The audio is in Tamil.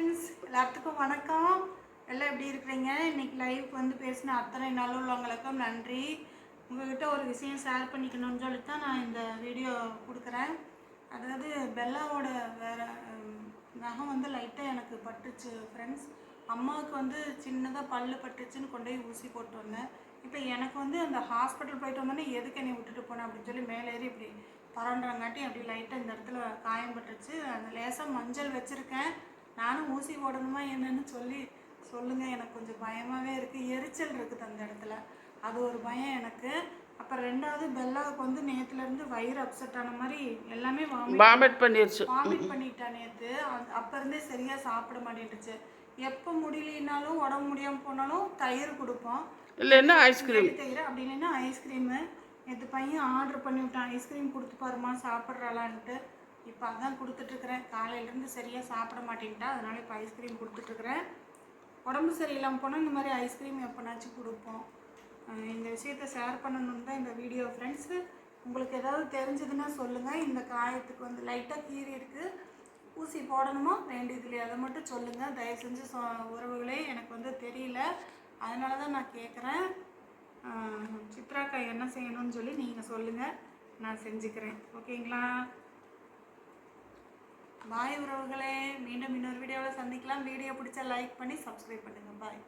ஃப்ரெண்ட்ஸ் எல்லாத்துக்கும் வணக்கம். எல்லாம் எப்படி இருக்கிறீங்க? இன்னைக்கு லைவ் வந்து பேசின அத்தனை நல்ல உள்ளவங்களுக்கும் நன்றி. உங்கள்கிட்ட ஒரு விஷயம் ஷேர் பண்ணிக்கணும்னு சொல்லி தான் நான் இந்த வீடியோ கொடுக்குறேன். அதாவது பெல்லாவோட வேற நகம் வந்து லைட்டாக எனக்கு பட்டுச்சு ஃப்ரெண்ட்ஸ் அம்மாவுக்கு வந்து சின்னதாக பல்லு பட்டுச்சுன்னு கொண்டு போய் ஊசி போட்டு வந்தேன். இப்போ எனக்கு வந்து அந்த ஹாஸ்பிட்டல் போயிட்டு வந்தோன்னே எதுக்கு என்னை விட்டுட்டு போனேன் அப்படின்னு சொல்லி மேலே ஏறி இப்படி பரண்டுறங்காட்டி அப்படி லைட்டாக இந்த இடத்துல காயம் பட்டுச்சு அந்த லேசாக மஞ்சள் வச்சுருக்கேன். நானும் ஊசி போடணுமா என்னன்னு சொல்லி சொல்லுங்கள் எனக்கு கொஞ்சம் பயமாகவே இருக்குது எரிச்சல் இருக்குது அந்த இடத்துல. அது ஒரு பயம் எனக்கு. அப்புறம் ரெண்டாவது பெல்லாவுக்கு வந்து நேற்றுலேருந்து வயிறு அப்செட் ஆன மாதிரி எல்லாமே வாமிட் பண்ணிருச்சு. வாமிட் பண்ணிட்டா நேற்று அப்போ இருந்தே சரியாக சாப்பிட மாட்டேன்ட்டுச்சு எப்போ முடியலனாலும் உடம்பு முடியாமல் போனாலும் தயிர் கொடுப்போம். இல்லைன்னா ஐஸ்கிரீம் தயிர் அப்படி இல்லைன்னா ஐஸ்கிரீமு நேற்று பையன் ஆர்டர் பண்ணி விட்டான் ஐஸ்கிரீம் கொடுத்து பாருமா சாப்பிட்றாளான்ட்டு. இப்போ அதான் கொடுத்துட்ருக்குறேன். காலையிலேருந்து சரியாக சாப்பிட மாட்டேன்ட்டா. அதனால் இப்போ ஐஸ்கிரீம் கொடுத்துட்ருக்குறேன். உடம்பு சரியில்லாமல் போனால் இந்த மாதிரி ஐஸ்கிரீம் எப்போனாச்சும் கொடுப்போம். இந்த விஷயத்த ஷேர் பண்ணணுன்னு தான் இந்த வீடியோ ஃப்ரெண்ட்ஸு உங்களுக்கு ஏதாவது தெரிஞ்சதுன்னா சொல்லுங்கள் இந்த காயத்துக்கு வந்து லைட்டாக கீறி இருக்குது ஊசி போடணுமோ? ரெண்டு இதுலேயே அதை மட்டும் சொல்லுங்கள் தயவு செஞ்சு சொ உறவுகளே எனக்கு வந்து தெரியல. அதனால தான் நான் கேட்குறேன் சித்ராக்கா என்ன செய்யணும்னு சொல்லி நீங்கள் சொல்லுங்கள் நான் செஞ்சுக்கிறேன். ஓகேங்களா? பாய் உறவுகளே மீண்டும் இன்னொரு வீடியோவில் சந்திக்கலாம். வீடியோ பிடிச்சா லைக் பண்ணி சப்ஸ்கிரைப் பண்ணுங்கள் பாய்